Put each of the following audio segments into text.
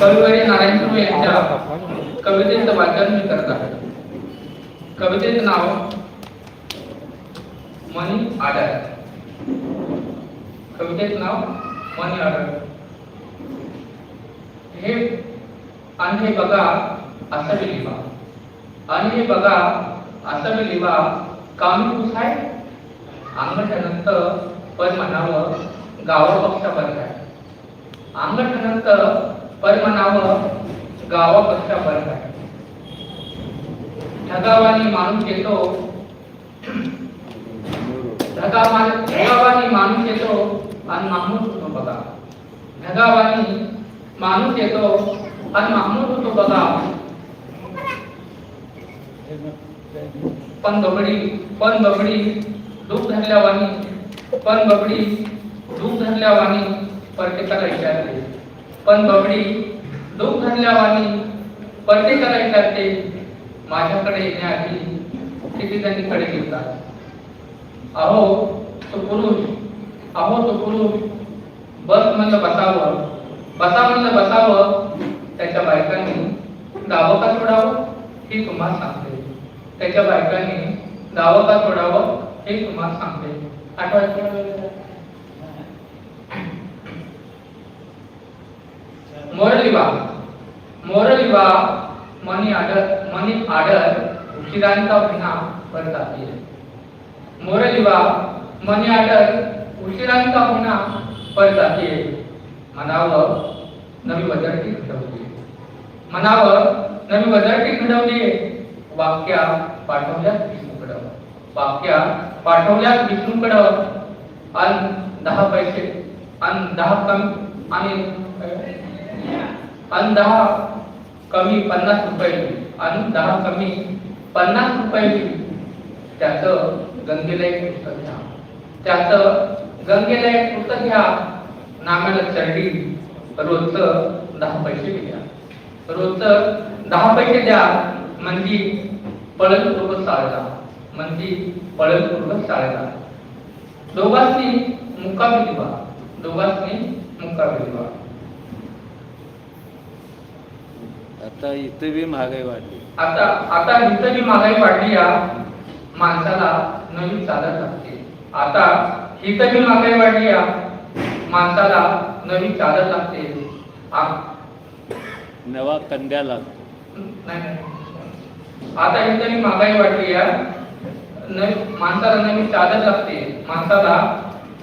कविवर्य नारायण सुरू यांच्या कवितेचं वाचन मी करत आहे. कवितेचं नाव मनी आडर कवितेचं नाव मनी आडर हे आणि हे बघा असं मी लिहा. आणि हे बघा असं मी लिहा. कामी पुसाय आहे? अंगठनंत पण म्हणावं गाव पक्ष बरं आहे. अंगठनंत पण म्हणाव गावापेक्षा पक्ष बरं आहे. ढगावानी माणूस येतो. ढगावानी माणूस येतो आणि माणूस होतो बघा. ढगावानी माणूस येतो आणि माणूस होतो बघा. पण बबडी पण बबडी दूध धरल्यावानी पण बबडी दूध धरल्यावानी परकेताला विचारले पण बबडी दूध धरल्यावानी प्रत्येकाला विचारते माझ्याकडे येण्याआधी किती त्यांनी कडे घेतात अहो तो पुरुष अहो तो पुरुष बस म्हणलं बसावं बसा म्हणलं बसावं त्याच्या बायकांनी दावं का सोडावं हे तुम्हाला सांगते. त्याच्या बायकांनी दावं का सोडावं हे तुम्हाला सांगते. मोरल विवाह. मोरल विवाह मनी आर्डर मनी आडर उशिरांचा विना मोरल विवाह मनी आडर उशिरांचा विना परताती मनावर नवी वदरटी घडवली म्हणावं नवी वदरटी घडवली वाक्या पाठवल्यात विष्णूकडं वाक्या पाठवल्यात विष्णूकडं अन दहा पैसे अन दहा कमी आणि आणि दहा कमी पन्नास रुपये आणि दहा कमी पन्नास रुपये त्याचं गंगेला एक पुस्तक घ्या. त्याचं गंगेला एक पुस्तक घ्या. नाम्याला चरडी रोजचं दहा पैसे द्या. रोजचं दहा पैसे द्या. म्हणजे पळत पूर्व साळला म्हणजे पळत पूर्व साळला दोघांनी मुक्कामी दिवा. दोघांनी मुक्कामी दिवा. आता इथं बी महागाई वाढली. आता आता इथं जी महागाई वाढली या माणसाला नवीन चादर लागते. आता इथं जी महागाई वाढली या माणसाला नवीन चादर लागते. नवा कंड्या लागतो. आता इथं जी महागाई वाढली या. माणसाला नवीन चादर लागते. माणसाला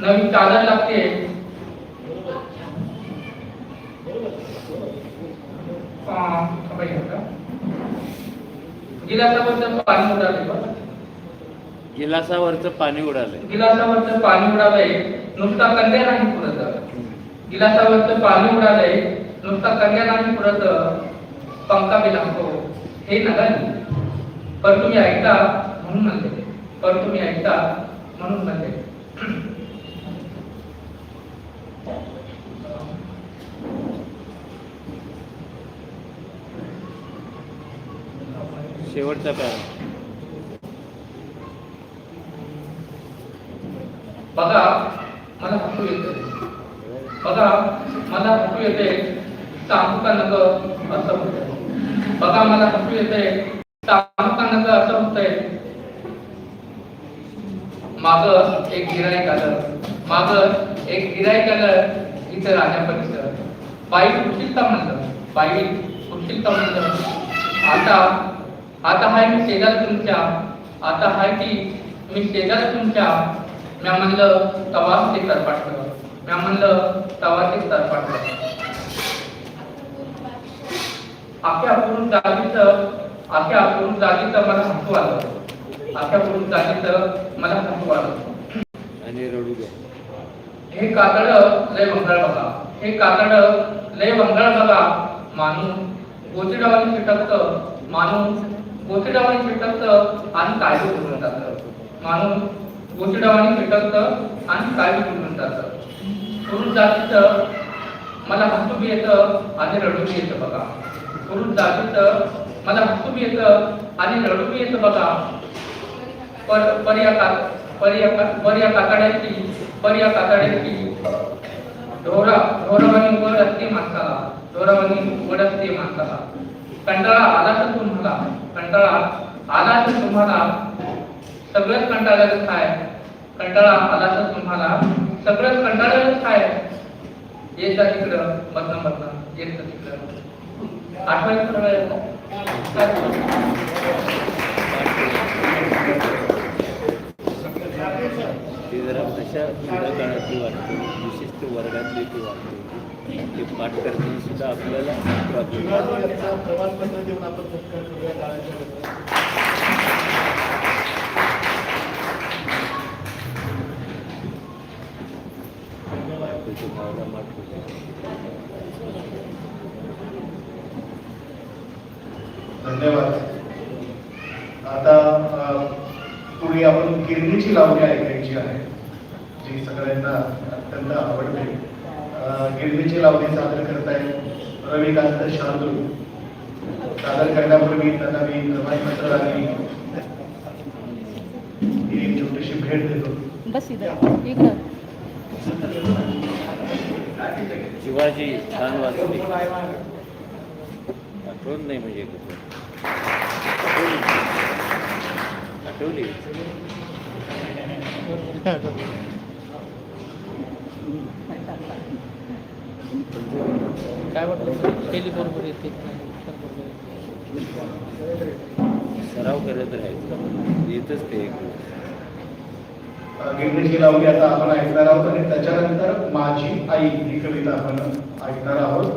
नवीन चादर लागते. गिलासावरचं पाणी उडाले गिलासावरचं पाणी उडालंय. गिलासावरचं पाणी उडालंय नुसता कन्या नाही पुरत. गिलासावरचं पाणी उडालंय नुसता कन्या नाही पुरत. पंखा बी लागतो हे नका पण तुम्ही ऐकता म्हणून म्हणते. पण तुम्ही ऐकता म्हणून म्हणते. शेवटचा पॅरा. बघा मला हसू येते बघा मला हसू येते सांगू नगर असं होतंय. बघा मला हसू येते सांगू नगर नग असं होतंय. माग एक गिराईक आलं. माग एक गिराईक आलं इथं राजा परिसर बाई उठशील म्हणलं. बाई उठशील म्हणलं. आता आता हाय मी शेजारी तुमच्या आता हाय की मी शेजारी तुमच्या. म्या म्हणलं तवाच ते तर पाठलं म्या म्हणलं तवा ते तर पाठलं आख्या पुरून जागीचं आख्या पुरून जागीचं मला हसू आलं. आख्या पुरून जागीचं मला हसू आलं. आणि रडू द्या. हे कातड लय वंगळ बघा. हे कातड लय वंगळ बघा. माणूस गोचिडावानी चिटकत. माणूस गोचिडावानी तर आणि काळजी बोलून जातं माणूस गोचिडावानी तर आणि काळजी उडून जातं पुरुष जातीचं मला हसू बी येतं आणि रडू बी येतं बघा. पुरुष जातीचं मला हसू बी येतं आणि रडू बी येतं बघा. पर पर्या का पर्या या का पर्या या कातड्याची पर ढोरा ढोरावानी वर असते माणसाला ढोरावानी वर असते माणसाला. कंटाळा आला तर तुम्हाला कंटाळा. आला तर तुम्हाला सगळंच कंटाळाच आहे कंटाळा आला तर तुम्हाला सगळंच कंटाळाच आहे येत तिकडं मधन मधन येत तिकडं. आठवण सगळं वेळ जरा भाषा विशिष्ट वर्गातली ती वाटते. ते पाठ करताना सुद्धा आपल्याला प्रॉब्लेम प्रमाणपत्र देऊन आपण सत्कार करूया धन्यवाद. आता पुढे आपण गिरणीची लावणी ऐकायची आहे जी सगळ्यांना अत्यंत आवडते. गिरणीची लावणी सादर करताय. रविकांत शार्दूल. सादर करण्यापूर्वी त्यांना मी प्रमाणपत्र आणि एक छोटीशी भेट देतो. बस इकडं. शिवाजी छान वाचले. आठवण नाही म्हणजे कसं आठवली. काय वाटलं केली बरोबर येते सराव करत राहायचं येतच ते एक गिरणीची लावणी आता आपण ऐकणार आहोत आणि त्याच्यानंतर माझी आई ही कविता आपण ऐकणार आहोत.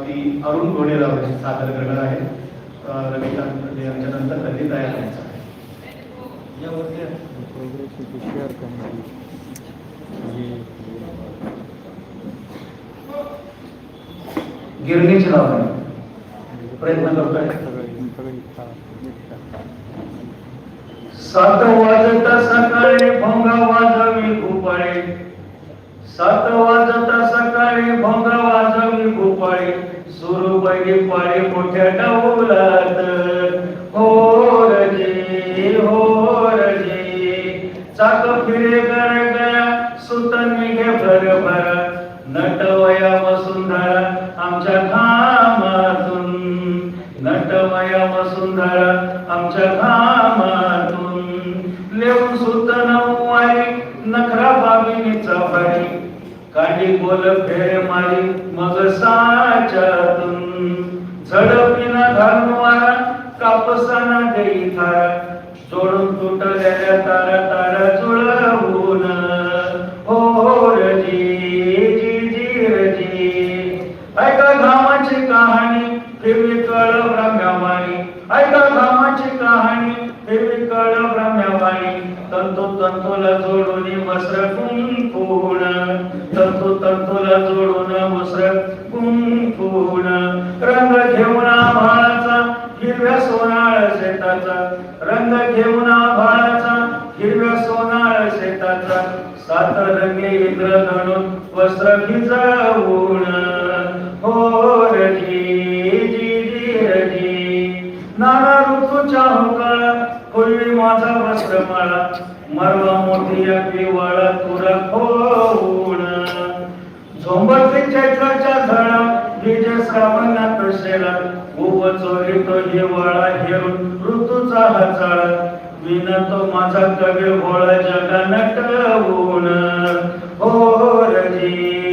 ती अरुण गोडेराव सादर करणार आहे. रविकांत यांच्या नंतर कधी तयार व्हायचं आहे गिरणीची लावणी. प्रयत्न करतोय. सात वाजता सकाळी भोंगा वाजवी भोपाळी. सात वाजता सकाळी भोंगा वाजवी भोपाळी. सुरू पाळी मोठ्या डाऊलात बोल फेर मारी मग साच्यातून. झडपिना घालून वारा कापसाना गई थारा. जोडून तुटलेल्या तारा तारा जुळवून. हो, हो रजी जी जी रजी ऐका घामाची कहाणी फिरवी कळ भ्रम्यावाणी ऐका घामाची कहाणी फिरवी कळ तंतू तंतूला जोडून मसर कुंकून तंतू तंतूला जोडून मसर कुंकून रंग घेऊन आभाळाचा हिरव्या सोनाळ शेताचा. रंग घेऊन आभाळाचा हिरव्या सोनाळ शेताचा. सात रंगे इंद्र धणून वस्त्र भिजवून. हो रजी जी जी रजी नाना ऋतूच्या होकाळा पूर्वी माझा वस्त्र वस्त्रमाळा मरवा मोठी पिवाळा तुर होऊन झोंबते चैत्राच्या झाडा बीज श्रावणात शेळा उभ चोरी तो हिवाळा हेरून ऋतूचा हचाळा विनतो माझा कवी भोळ जगा नटवून हो, हो रजी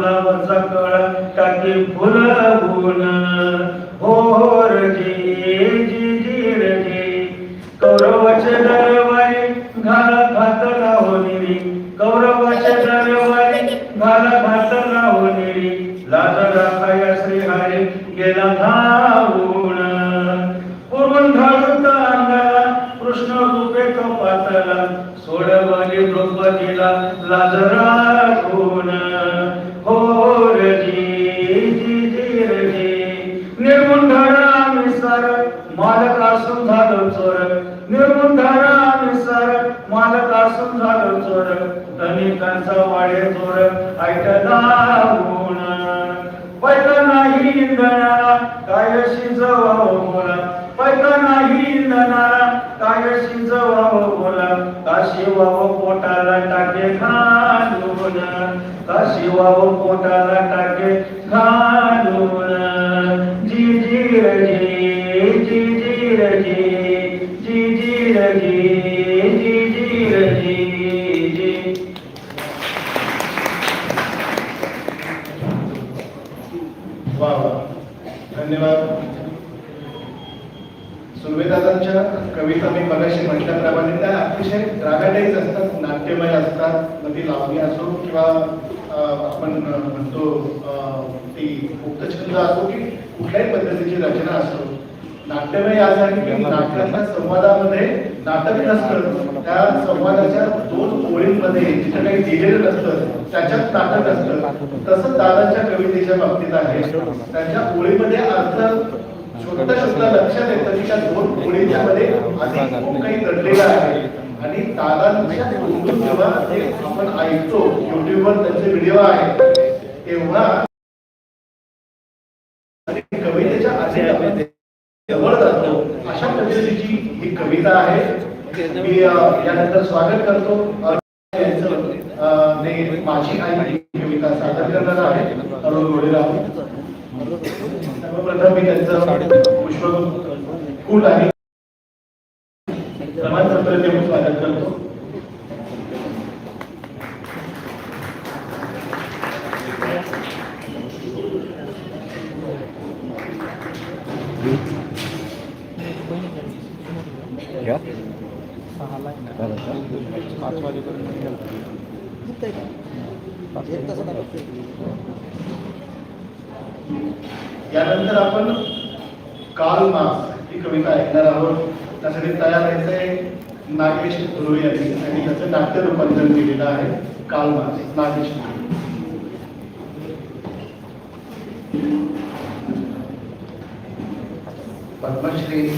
गुलाबाचा कळा टाकी फुलवून. हो जी जी कौरवाचे घाला घातला कौरवाचे घाला घातला राखाया गेला धावून. अंगाला कृष्ण रूपे सोडवली द्रौपदीला लाजरा शिजवावं बोला पैका नाही इंधनाला काय शिजवावं बोला का शिवावं पोटाला टाके घालून का शिवावं पोटाला टाके घालून कविता मी मगाशी म्हटल्याप्रमाणे त्या अतिशय ड्रामॅटाईज असतात नाट्यमय असतात मग लावणी असो किंवा आपण म्हणतो ती मुक्तछंद असो की कुठल्याही पद्धतीची रचना असो नाट्यमय यासाठी की नाटकाच्या संवादामध्ये नाटक नसतं त्या संवादाच्या दोन ओळींमध्ये जिथं काही दिलेलं नसतं त्याच्यात नाटक असतं. तसंच दादाच्या कवितेच्या बाबतीत आहे. त्यांच्या ओळीमध्ये अर्थ छोट्या छोट्या लक्षात येतं की त्या दोन ओळींच्या मध्ये खूप काही दडलेलं आहे. आणि दादांच्या तोंडून जेव्हा ते आपण ऐकतो युट्यूबवर त्यांचे व्हिडिओ आहेत तेव्हा आणि कवितेच्या आधी जवळ जातो अशा पद्धतीची ही कविता आहे. मी यानंतर स्वागत करतो. माझी आई कविता सादर करणार आहे. अरुण गोडेराव सर्वप्रथम मी त्यांचं पुष्प फुल आणि प्रमाणपत्र देऊन स्वागत करतो आहे पाच वाजेपर्यंत यानंतर आपण काल मास ही कविता ऐकणार आहोत. त्यासाठी तयार व्हायचंय नागेश धुळे यांनी. आणि त्याचं नाट्य रूपांतर केलेलं आहे काल मास नागेश पद्मश्री